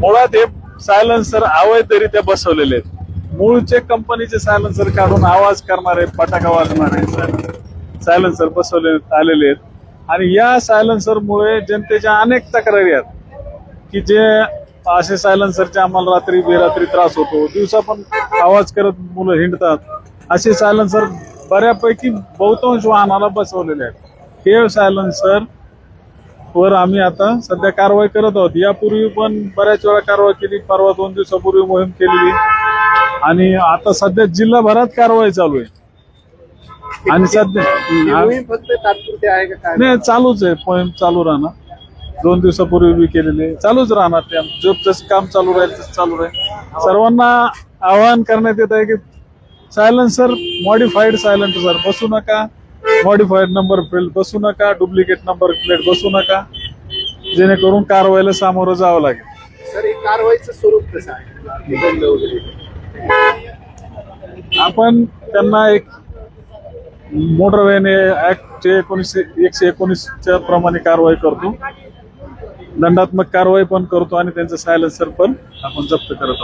मुळात हे सायलेन्सर अवैधरित्या बसवलेले आहेत. मूळचे कंपनीचे सायलन्सर काढून आवाज करणारे फटाका वाजणारे सायलन्सर बसवले आलेले आहेत. आणि या सायलन्सरमुळे जनतेच्या अनेक तक्रारी आहेत. की जे असे सायलन्सरचे आम्हाला रात्री बेरात्री त्रास होतो. दिवसा पण आवाज करत मुलं हिंडतात. असे सायलन्सर बऱ्यापैकी बहुतांश वाहनाला बसवलेले आहेत. हे सायलन्सर वर आम्ही आता सध्या कारवाई करत आहोत. यापूर्वी पण बऱ्याच वेळा कारवाई केली. परवा दोन दिवसापूर्वी मोहीम केलेली. आणि आता सध्या जिल्हाभरात कारवाई चालू आहे. आणि सध्या मोहीम फक्त तात्पुरती आहे का काय? नाही चालूच आहे. मोहीम चालू राहणार. दोन दिवसापूर्वी बी केलेली. चालूच राहणार ते. जो जसं काम चालू राहील तसं चालू राहील. सर्वांना आवाहन करण्यात येत आहे की सायलेन्सर मॉडिफाईड सायलेन्सर बसू नका. मॉडिफाईड नंबर प्लेट बसू नका. डुप्लिकेट नंबर प्लेट बसू नका. जेणेकरून कारवाईला सामोरं जावं लागेल. सर ही कारवाईचं स्वरूप कसं आहे? वगैरे. आपण त्यांना एक मोटर व्हॅन ऍक्टचे एकोणीसशे एकशे एकोणीसच्या प्रमाणे कारवाई करतो. दंडात्मक कारवाई पण करतो आणि त्यांचं सायलेन्सर पण आपण जप्त करत आहोत.